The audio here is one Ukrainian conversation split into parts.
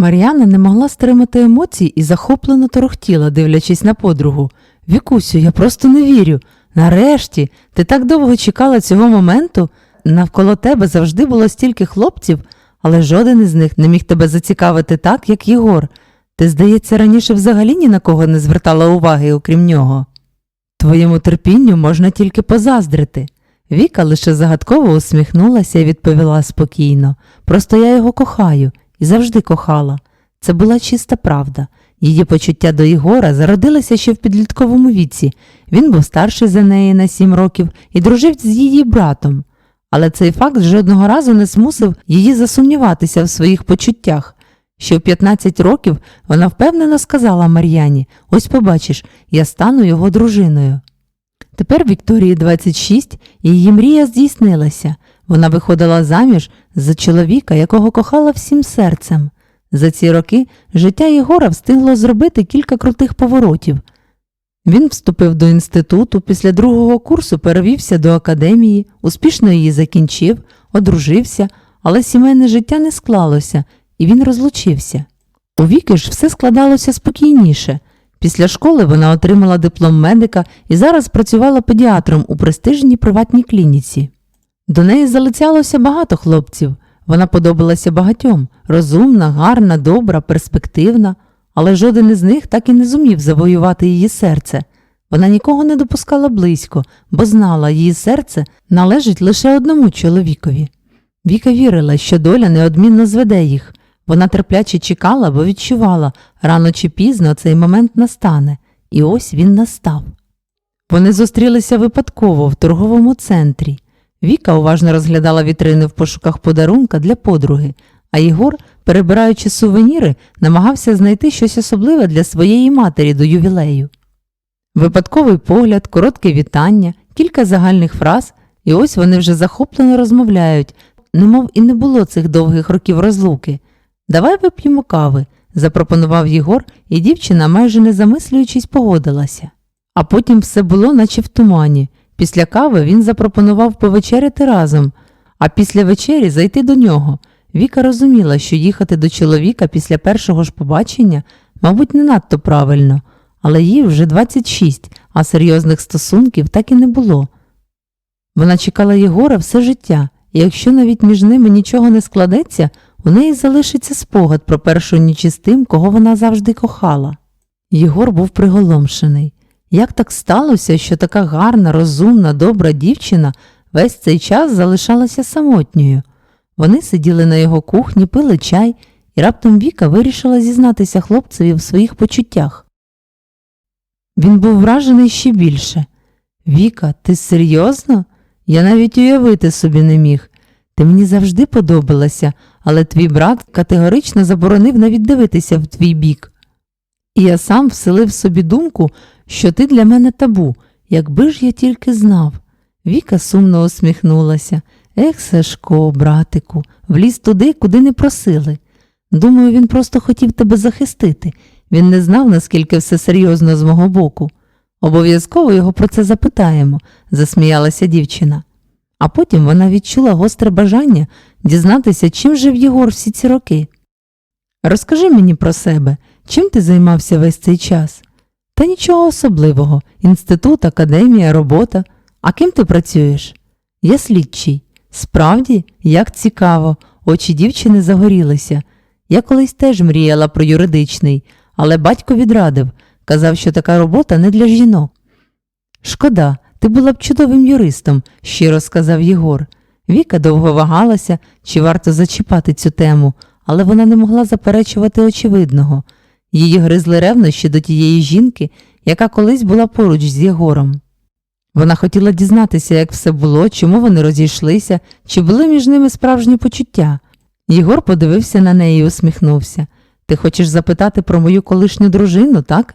Мар'яна не могла стримати емоцій і захоплено торохтіла, дивлячись на подругу. Вікусю, я просто не вірю. Нарешті, ти так довго чекала цього моменту. Навколо тебе завжди було стільки хлопців, але жоден із них не міг тебе зацікавити так, як Єгор. Ти, здається, раніше взагалі ні на кого не звертала уваги, окрім нього. Твоєму терпінню можна тільки позаздрити. Віка лише загадково усміхнулася і відповіла спокійно. Просто я його кохаю і завжди кохала. Це була чиста правда. Її почуття до Єгора зародилися ще в підлітковому віці. Він був старший за неї на сім років і дружив з її братом. Але цей факт жодного разу не змусив її засумніватися в своїх почуттях. Ще в 15 років вона впевнено сказала Мар'яні: ось побачиш, я стану його дружиною. Тепер Вікторії 26, і її мрія здійснилася. Вона виходила заміж за чоловіка, якого кохала всім серцем. За ці роки життя Єгора встигло зробити кілька крутих поворотів. Він вступив до інституту, після другого курсу перевівся до академії, успішно її закінчив, одружився, але сімейне життя не склалося, і він розлучився. У Віки ж все складалося спокійніше. Після школи вона отримала диплом медика і зараз працювала педіатром у престижній приватній клініці. До неї залицялося багато хлопців. Вона подобалася багатьом розумна, гарна, добра, перспективна, але жоден із них так і не зумів завоювати її серце. Вона нікого не допускала близько, бо знала, її серце належить лише одному чоловікові. Віка вірила, що доля неодмінно зведе їх. Вона терпляче чекала, бо відчувала, рано чи пізно цей момент настане, і ось він настав. Вони зустрілися випадково в торговому центрі. Віка уважно розглядала вітрини в пошуках подарунка для подруги, а Єгор, перебираючи сувеніри, намагався знайти щось особливе для своєї матері до ювілею. Випадковий погляд, коротке вітання, кілька загальних фраз, і ось вони вже захоплено розмовляють, немов і не було цих довгих років розлуки. Давай вип'ємо кави, запропонував Єгор, і дівчина, майже не замислюючись, погодилася. А потім все було, наче в тумані. Після кави він запропонував повечеряти разом, а після вечері зайти до нього. Віка розуміла, що їхати до чоловіка після першого ж побачення, мабуть, не надто правильно, але їй вже 26, а серйозних стосунків так і не було. Вона чекала Єгора все життя, і якщо навіть між ними нічого не складеться, у неї залишиться спогад про першу ніч із тим, кого вона завжди кохала. Єгор був приголомшений. Як так сталося, що така гарна, розумна, добра дівчина весь цей час залишалася самотньою? Вони сиділи на його кухні, пили чай, і раптом Віка вирішила зізнатися хлопцеві в своїх почуттях. Він був вражений ще більше. Віка, ти серйозно? Я навіть уявити собі не міг. Ти мені завжди подобалася, але твій брат категорично заборонив навіть дивитися в твій бік. І я сам вселив собі думку, що ти для мене табу, якби ж я тільки знав. Віка сумно усміхнулася. Ех, Сашко, братику, вліз туди, куди не просили. Думаю, він просто хотів тебе захистити. Він не знав, наскільки все серйозно з мого боку. Обов'язково його про це запитаємо, засміялася дівчина. А потім вона відчула гостре бажання дізнатися, чим жив Єгор всі ці роки. Розкажи мені про себе, чим ти займався весь цей час? Та нічого особливого інститут, академія, робота. А ким ти працюєш? Я слідчий. Справді, як цікаво, очі дівчини загорілися. Я колись теж мріяла про юридичний, але батько відрадив, казав, що така робота не для жінок. Шкода, ти була б чудовим юристом, щиро сказав Єгор. Віка довго вагалася, чи варто зачіпати цю тему, але вона не могла заперечувати очевидного. Її гризли ревнощі до тієї жінки, яка колись була поруч з Єгором. Вона хотіла дізнатися, як все було, чому вони розійшлися, чи були між ними справжні почуття. Єгор подивився на неї і усміхнувся. Ти хочеш запитати про мою колишню дружину, так?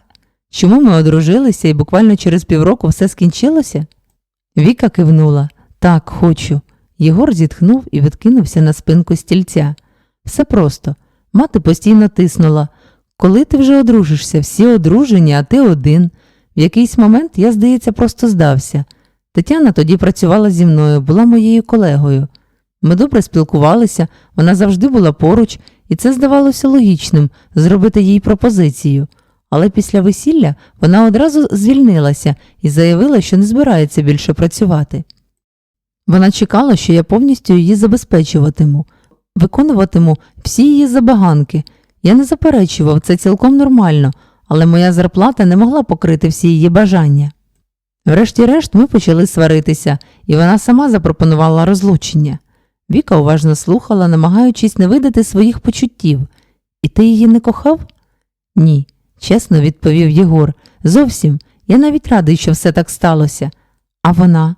Чому ми одружилися і буквально через півроку все скінчилося? Віка кивнула. Так, хочу. Єгор зітхнув і відкинувся на спинку стільця. Все просто. Мати постійно тиснула. Коли ти вже одружишся, всі одружені, а ти один. В якийсь момент я, здається, просто здався. Тетяна тоді працювала зі мною, була моєю колегою. Ми добре спілкувалися, вона завжди була поруч, і це здавалося логічним зробити їй пропозицію. Але після весілля вона одразу звільнилася і заявила, що не збирається більше працювати. Вона чекала, що я повністю її забезпечуватиму, виконуватиму всі її забаганки. Я не заперечував, це цілком нормально, але моя зарплата не могла покрити всі її бажання. Врешті-решт ми почали сваритися, і вона сама запропонувала розлучення. Віка уважно слухала, намагаючись не видати своїх почуттів. І ти її не кохав? Ні, чесно відповів Єгор. Зовсім. Я навіть радий, що все так сталося. А вона?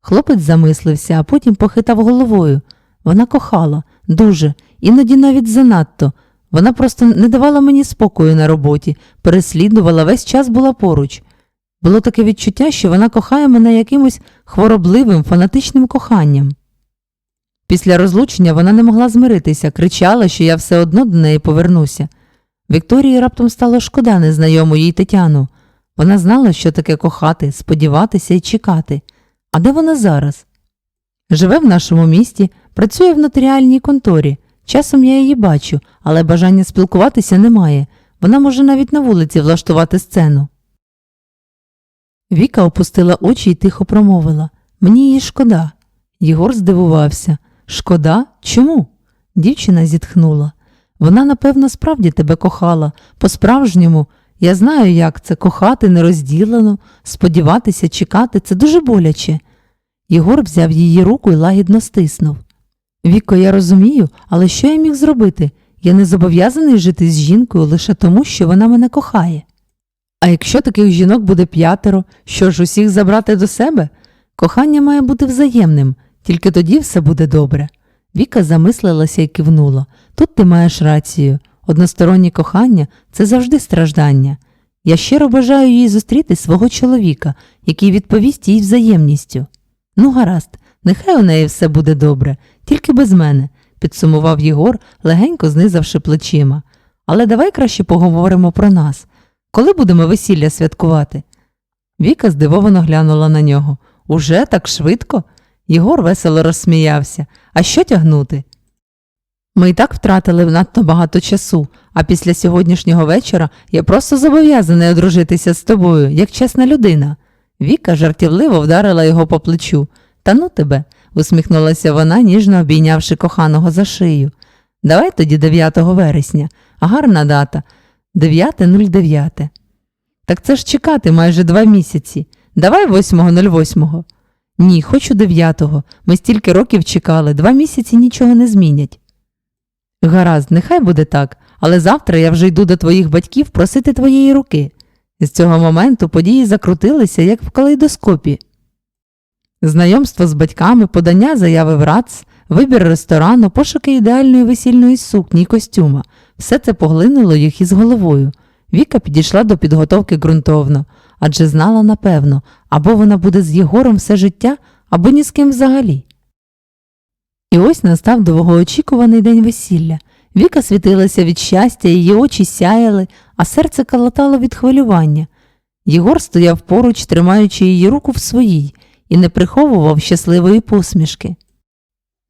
Хлопець замислився, а потім похитав головою. Вона кохала, дуже, іноді навіть занадто. Вона просто не давала мені спокою на роботі, переслідувала, весь час була поруч. Було таке відчуття, що вона кохає мене якимось хворобливим, фанатичним коханням. Після розлучення вона не могла змиритися, кричала, що я все одно до неї повернуся. Вікторії раптом стало шкода незнайому їй Тетяну. Вона знала, що таке кохати, сподіватися і чекати. А де вона зараз? Живе в нашому місті, працює в нотаріальній конторі. Часом я її бачу, але бажання спілкуватися немає. Вона може навіть на вулиці влаштувати сцену. Віка опустила очі і тихо промовила Мені її шкода. Єгор здивувався. Шкода? Чому? Дівчина зітхнула. Вона, напевно, справді тебе кохала. По-справжньому, я знаю, як це кохати нерозділено, сподіватися, чекати це дуже боляче. Єгор взяв її руку і лагідно стиснув. Віко, я розумію, але що я міг зробити? Я не зобов'язаний жити з жінкою лише тому, що вона мене кохає. А якщо таких жінок буде п'ятеро, що ж усіх забрати до себе? Кохання має бути взаємним, тільки тоді все буде добре. Віка замислилася і кивнула. Тут ти маєш рацію. Одностороннє кохання це завжди страждання. Я щиро бажаю їй зустріти свого чоловіка, який відповість їй взаємністю. Ну, гаразд, нехай у неї все буде добре, тільки без мене, підсумував Єгор, легенько знизавши плечима. Але давай краще поговоримо про нас. Коли будемо весілля святкувати? Віка здивовано глянула на нього. Уже так швидко? Єгор весело розсміявся. А що тягнути? Ми і так втратили надто багато часу, а після сьогоднішнього вечора я просто зобов'язаний одружитися з тобою, як чесна людина. Віка жартівливо вдарила його по плечу. Та ну тебе, усміхнулася вона, ніжно обійнявши коханого за шию. Давай тоді 9 вересня, гарна дата 9.09. Так це ж чекати майже два місяці. Давай 8.08. Ні, хочу 9-го. Ми стільки років чекали, два місяці нічого не змінять. Гаразд, нехай буде так, але завтра я вже йду до твоїх батьків просити твоєї руки. З цього моменту події закрутилися, як в калейдоскопі. Знайомство з батьками, подання заяви в РАЦ, вибір ресторану, пошуки ідеальної весільної сукні й костюма все це поглинуло їх із головою. Віка підійшла до підготовки ґрунтовно, адже знала напевно, або вона буде з Єгором все життя, або ні з ким взагалі. І ось настав довгоочікуваний день весілля. Віка світилася від щастя, її очі сяяли, а серце калатало від хвилювання. Єгор стояв поруч, тримаючи її руку в своїй, і не приховував щасливої посмішки.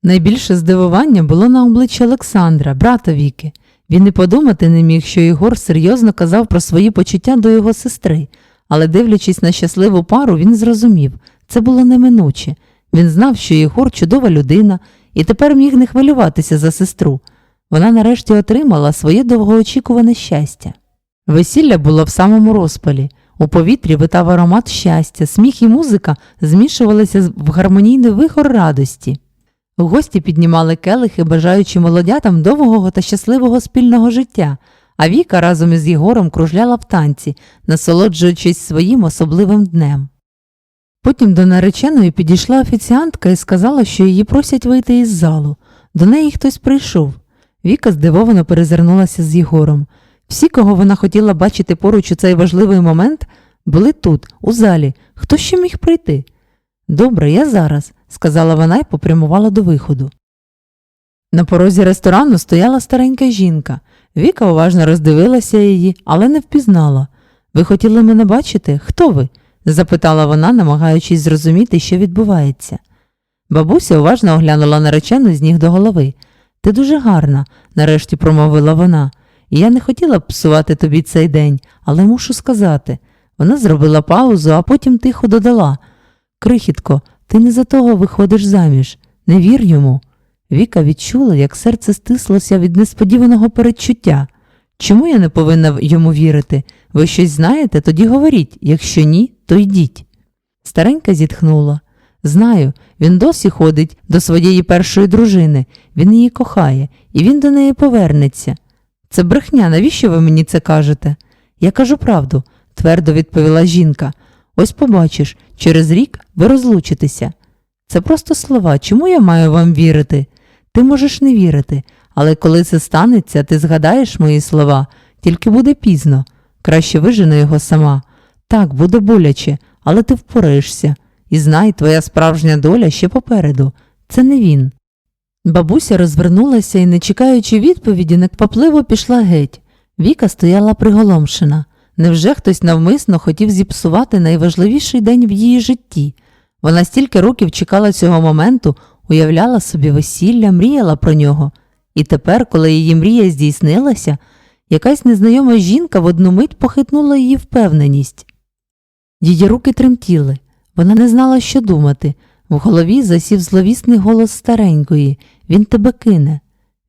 Найбільше здивування було на обличчі Олександра, брата Віки. Він і подумати не міг, що Єгор серйозно казав про свої почуття до його сестри, але, дивлячись на щасливу пару, він зрозумів це було неминуче. Він знав, що Єгор чудова людина, і тепер міг не хвилюватися за сестру. Вона нарешті отримала своє довгоочікуване щастя. Весілля було в самому розпалі. У повітрі витав аромат щастя, сміх і музика змішувалися в гармонійний вихор радості. Гості піднімали келихи, бажаючи молодятам довгого та щасливого спільного життя, а Віка разом із Єгором кружляла в танці, насолоджуючись своїм особливим днем. Потім до нареченої підійшла офіціантка і сказала, що її просять вийти із залу. До неї хтось прийшов. Віка здивовано перезирнулася з Єгором. Всі, кого вона хотіла бачити поруч у цей важливий момент, були тут, у залі. Хто ще міг прийти? Добре, я зараз, сказала вона і попрямувала до виходу. На порозі ресторану стояла старенька жінка. Віка уважно роздивилася її, але не впізнала. Ви хотіли мене бачити? Хто ви? запитала вона, намагаючись зрозуміти, що відбувається. Бабуся уважно оглянула наречену з ніг до голови. Ти дуже гарна, нарешті промовила вона. Я не хотіла псувати тобі цей день, але мушу сказати. Вона зробила паузу, а потім тихо додала Крихітко, ти не за того виходиш заміж. Не вір йому. Віка відчула, як серце стислося від несподіваного передчуття. Чому я не повинна йому вірити? Ви щось знаєте, тоді говоріть, якщо ні, то йдіть. Старенька зітхнула. Знаю, він досі ходить до своєї першої дружини, він її кохає, і він до неї повернеться. Це брехня, навіщо ви мені це кажете? Я кажу правду, твердо відповіла жінка. Ось побачиш, через рік ви розлучитеся. Це просто слова. Чому я маю вам вірити? Ти можеш не вірити, але коли це станеться, ти згадаєш мої слова, тільки буде пізно. Краще вижени його сама. Так, буде боляче, але ти впораєшся. І знай, твоя справжня доля ще попереду. Це не він. Бабуся розвернулася і, не чекаючи відповіді, неквапливо пішла геть. Віка стояла приголомшена. Невже хтось навмисно хотів зіпсувати найважливіший день в її житті? Вона стільки років чекала цього моменту, уявляла собі весілля, мріяла про нього. І тепер, коли її мрія здійснилася, якась незнайома жінка в одну мить похитнула її впевненість. Її руки тремтіли, вона не знала, що думати. В голові засів зловісний голос старенької він тебе кине.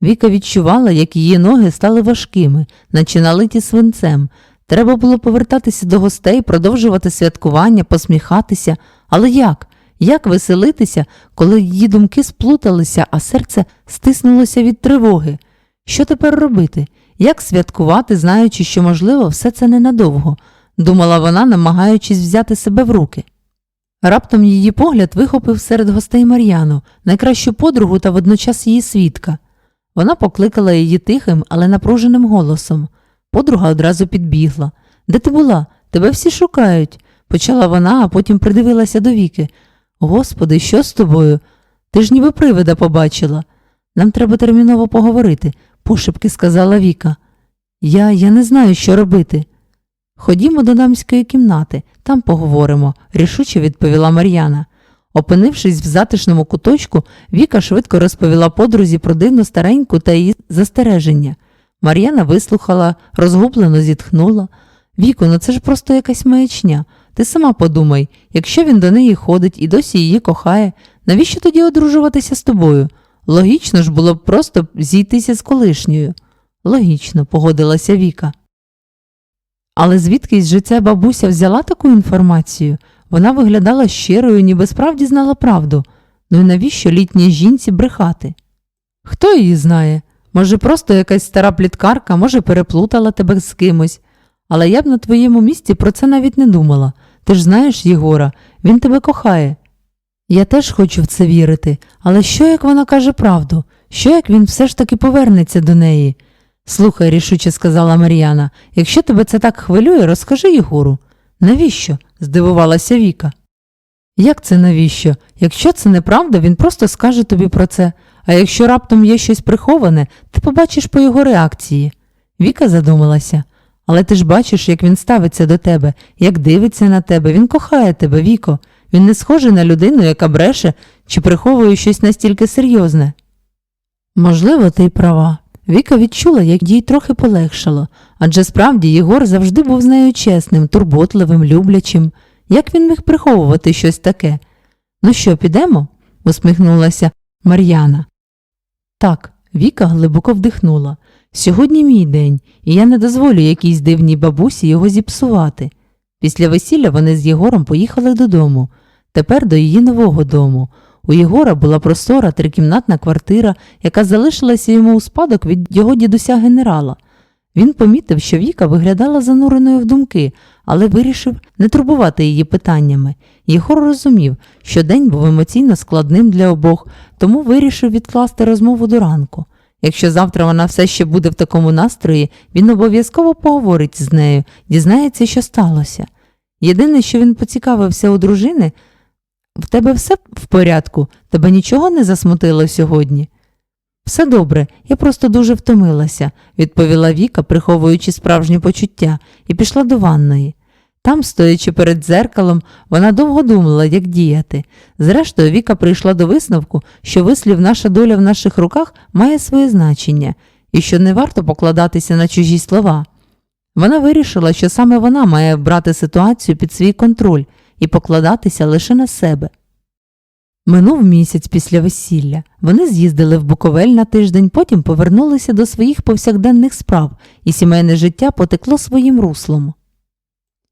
Віка відчувала, як її ноги стали важкими, наче налиті свинцем. Треба було повертатися до гостей, продовжувати святкування, посміхатися. Але як? Як веселитися, коли її думки сплуталися, а серце стиснулося від тривоги? Що тепер робити? Як святкувати, знаючи, що, можливо, все це ненадовго? думала вона, намагаючись взяти себе в руки. Раптом її погляд вихопив серед гостей Мар'яну, найкращу подругу та водночас її свідка. Вона покликала її тихим, але напруженим голосом. Подруга одразу підбігла. Де ти була? Тебе всі шукають, почала вона, а потім придивилася до віки. Господи, що з тобою? Ти ж ніби привида побачила. Нам треба терміново поговорити, пошепки сказала Віка. Я, я не знаю, що робити. Ходімо до дамської кімнати, там поговоримо, рішуче відповіла Мар'яна. Опинившись в затишному куточку, Віка швидко розповіла подрузі про дивну стареньку та її застереження. Мар'яна вислухала, розгублено зітхнула. Віко, ну це ж просто якась маячня. Ти сама подумай, якщо він до неї ходить і досі її кохає, навіщо тоді одружуватися з тобою? Логічно ж було б просто зійтися з колишньою. Логічно, погодилася Віка. Але звідкись ця бабуся взяла таку інформацію? Вона виглядала щирою, ніби справді знала правду. Ну і навіщо літній жінці брехати? Хто її знає? Може, просто якась стара пліткарка, може, переплутала тебе з кимось. Але я б на твоєму місці про це навіть не думала. Ти ж знаєш Єгора, він тебе кохає. Я теж хочу в це вірити, але що як вона каже правду? Що як він все ж таки повернеться до неї? Слухай, рішуче сказала Мар'яна, якщо тебе це так хвилює, розкажи Єгору. Навіщо? здивувалася Віка. Як це навіщо? Якщо це неправда, він просто скаже тобі про це, а якщо раптом є щось приховане, ти побачиш по його реакції. Віка задумалася. Але ти ж бачиш, як він ставиться до тебе, як дивиться на тебе, він кохає тебе, Віко. Він не схожий на людину, яка бреше чи приховує щось настільки серйозне. Можливо, ти й права. Віка відчула, як їй трохи полегшало, адже справді Єгор завжди був з нею чесним, турботливим, люблячим. Як він міг приховувати щось таке? Ну що, підемо? усміхнулася Мар'яна. Так, Віка глибоко вдихнула. Сьогодні мій день, і я не дозволю якійсь дивній бабусі його зіпсувати. Після весілля вони з Єгором поїхали додому, тепер до її нового дому. У Єгора була простора трикімнатна квартира, яка залишилася йому у спадок від його дідуся генерала. Він помітив, що Віка виглядала зануреною в думки, але вирішив не турбувати її питаннями. Єгор розумів, що день був емоційно складним для обох, тому вирішив відкласти розмову до ранку. Якщо завтра вона все ще буде в такому настрої, він обов'язково поговорить з нею, дізнається, що сталося. Єдине, що він поцікавився у дружини, в тебе все в порядку, тебе нічого не засмутило сьогодні? Все добре, я просто дуже втомилася, відповіла Віка, приховуючи справжні почуття, і пішла до ванної. Там, стоячи перед дзеркалом, вона довго думала, як діяти. Зрештою, Віка прийшла до висновку, що вислів наша доля в наших руках має своє значення і що не варто покладатися на чужі слова. Вона вирішила, що саме вона має брати ситуацію під свій контроль і покладатися лише на себе. Минув місяць після весілля. Вони з'їздили в Буковель на тиждень, потім повернулися до своїх повсякденних справ, і сімейне життя потекло своїм руслом.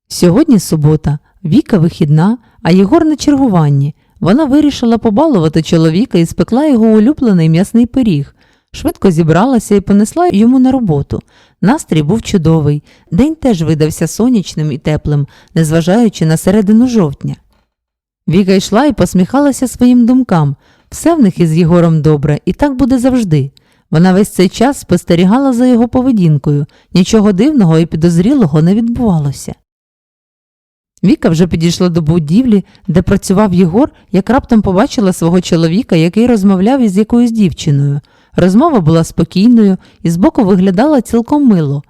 Сьогодні субота, Віка вихідна, а Єгор на чергуванні. Вона вирішила побалувати чоловіка і спекла його улюблений м'ясний пиріг. Швидко зібралася і понесла йому на роботу. Настрій був чудовий, день теж видався сонячним і теплим, незважаючи на середину жовтня. Віка йшла і посміхалася своїм думкам. Все в них із Єгором добре, і так буде завжди. Вона весь цей час спостерігала за його поведінкою, нічого дивного і підозрілого не відбувалося. Віка вже підійшла до будівлі, де працював Єгор, як раптом побачила свого чоловіка, який розмовляв із якоюсь дівчиною. Розмова була спокійною і збоку виглядала цілком мило.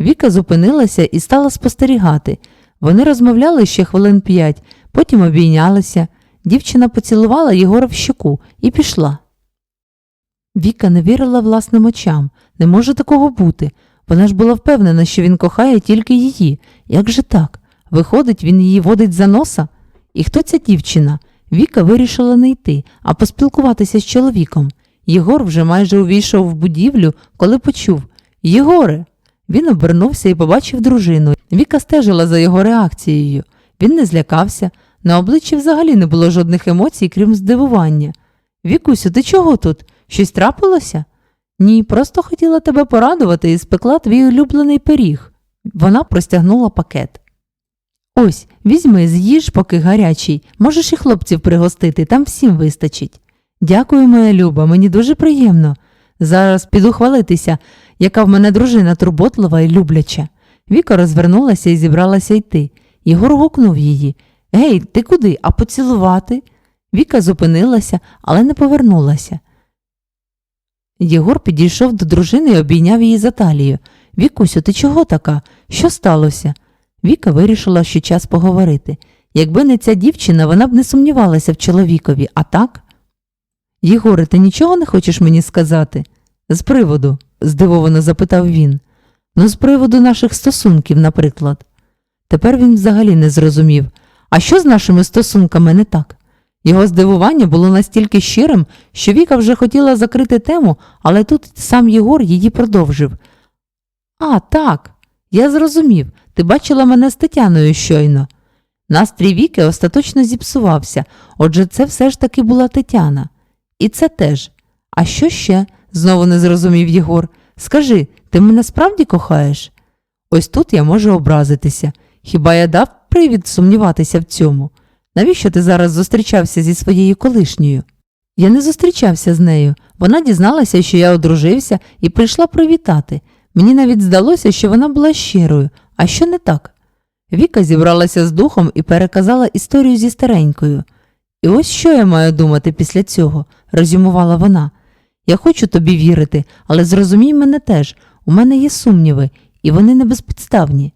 Віка зупинилася і стала спостерігати. Вони розмовляли ще хвилин п'ять, потім обійнялися. Дівчина поцілувала Єгора в щоку і пішла. Віка не вірила власним очам. Не може такого бути. Вона ж була впевнена, що він кохає тільки її. Як же так? Виходить, він її водить за носа? І хто ця дівчина? Віка вирішила не йти, а поспілкуватися з чоловіком. Єгор вже майже увійшов в будівлю, коли почув Єгоре. Він обернувся і побачив дружину. Віка стежила за його реакцією. Він не злякався, на обличчі взагалі не було жодних емоцій, крім здивування. Вікусю, ти чого тут? Щось трапилося? Ні, просто хотіла тебе порадувати і спекла твій улюблений пиріг. Вона простягнула пакет. Ось, візьми, з'їж, поки гарячий, можеш і хлопців пригостити, там всім вистачить. Дякую, моя Люба, мені дуже приємно. Зараз піду хвалитися, яка в мене дружина турботлива і любляча. Віка розвернулася і зібралася йти. Єгор гукнув її. Гей, ти куди? А поцілувати? Віка зупинилася, але не повернулася. Єгор підійшов до дружини і обійняв її за талію. Вікусю, ти чого така? Що сталося? Віка вирішила, що час поговорити. Якби не ця дівчина, вона б не сумнівалася в чоловікові, а так? Єгоре, ти нічого не хочеш мені сказати? З приводу, здивовано запитав він. Ну, з приводу наших стосунків, наприклад. Тепер він взагалі не зрозумів. А що з нашими стосунками не так? Його здивування було настільки щирим, що Віка вже хотіла закрити тему, але тут сам Єгор її продовжив. А, так, я зрозумів. Ти бачила мене з Тетяною щойно. Настрій Віки остаточно зіпсувався, отже, це все ж таки була Тетяна. І це теж. А що ще? знову не зрозумів Єгор. Скажи, ти мене справді кохаєш? Ось тут я можу образитися. Хіба я дав привід сумніватися в цьому? Навіщо ти зараз зустрічався зі своєю колишньою? Я не зустрічався з нею. Вона дізналася, що я одружився, і прийшла привітати. Мені навіть здалося, що вона була щирою, а що не так? Віка зібралася з духом і переказала історію зі старенькою. І ось що я маю думати після цього, резюмувала вона. Я хочу тобі вірити, але зрозумій мене теж, у мене є сумніви, і вони не безпідставні.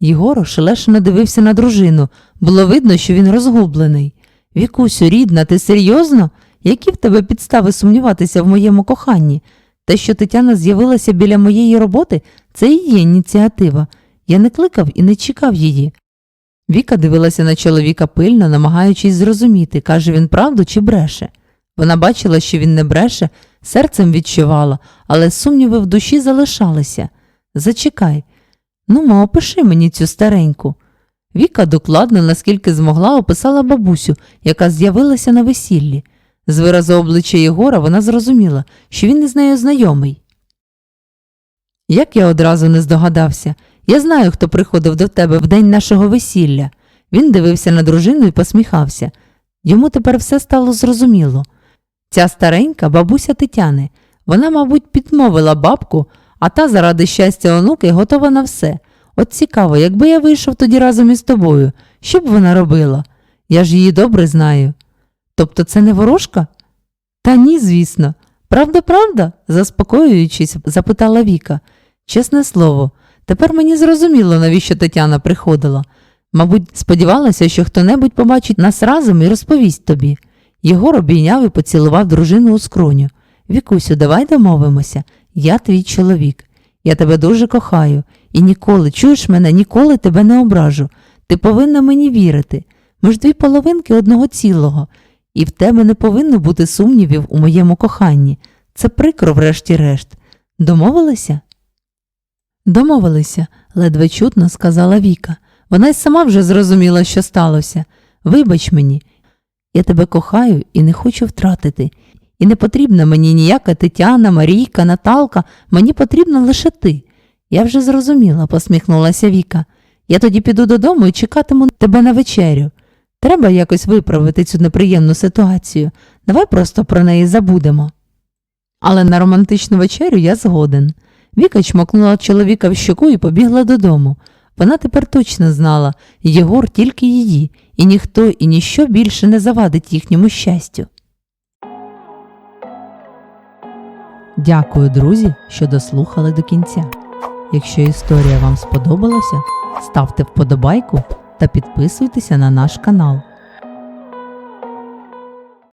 Єгор ошелешено дивився на дружину. Було видно, що він розгублений. Вікусю, рідна, ти серйозно? Які в тебе підстави сумніватися в моєму коханні? Те, що Тетяна з'явилася біля моєї роботи, це є ініціатива. Я не кликав і не чекав її. Віка дивилася на чоловіка пильно, намагаючись зрозуміти, каже він правду чи бреше. Вона бачила, що він не бреше, серцем відчувала, але сумніви в душі залишалися. Зачекай. Ну, ма, опиши мені цю стареньку. Віка докладно, наскільки змогла, описала бабусю, яка з'явилася на весіллі. З виразу обличчя Єгора вона зрозуміла, що він із нею знайомий. Як я одразу не здогадався, я знаю, хто приходив до тебе в день нашого весілля. Він дивився на дружину і посміхався. Йому тепер все стало зрозуміло. Ця старенька бабуся Тетяни. Вона, мабуть, підмовила бабку, а та заради щастя онуки готова на все. От цікаво, якби я вийшов тоді разом із тобою, що б вона робила? Я ж її добре знаю. Тобто це не ворожка? Та ні, звісно. Правда, правда? заспокоюючись, запитала Віка. Чесне слово, тепер мені зрозуміло, навіщо Тетяна приходила. Мабуть, сподівалася, що хто-небудь побачить нас разом і розповість тобі. Єгор обійняв і поцілував дружину у скроню. Вікусю, давай домовимося. Я твій чоловік. Я тебе дуже кохаю і ніколи, чуєш мене, ніколи тебе не ображу. Ти повинна мені вірити. Ми ж дві половинки одного цілого, і в тебе не повинно бути сумнівів у моєму коханні. Це прикро, врешті-решт. Домовилися? Домовилися, ледве чутно сказала Віка. Вона й сама вже зрозуміла, що сталося. Вибач мені, я тебе кохаю і не хочу втратити. І не потрібна мені ніяка Тетяна, Марійка, Наталка, мені потрібна лише ти. Я вже зрозуміла, посміхнулася Віка. Я тоді піду додому і чекатиму тебе на вечерю. Треба якось виправити цю неприємну ситуацію. Давай просто про неї забудемо. Але на романтичну вечерю я згоден. Віка чмокнула чоловіка в щоку і побігла додому. Вона тепер точно знала, Єгор тільки її, і ніхто і ніщо більше не завадить їхньому щастю. Дякую, друзі, що дослухали до кінця. Якщо історія вам сподобалася, ставте вподобайку та підписуйтеся на наш канал.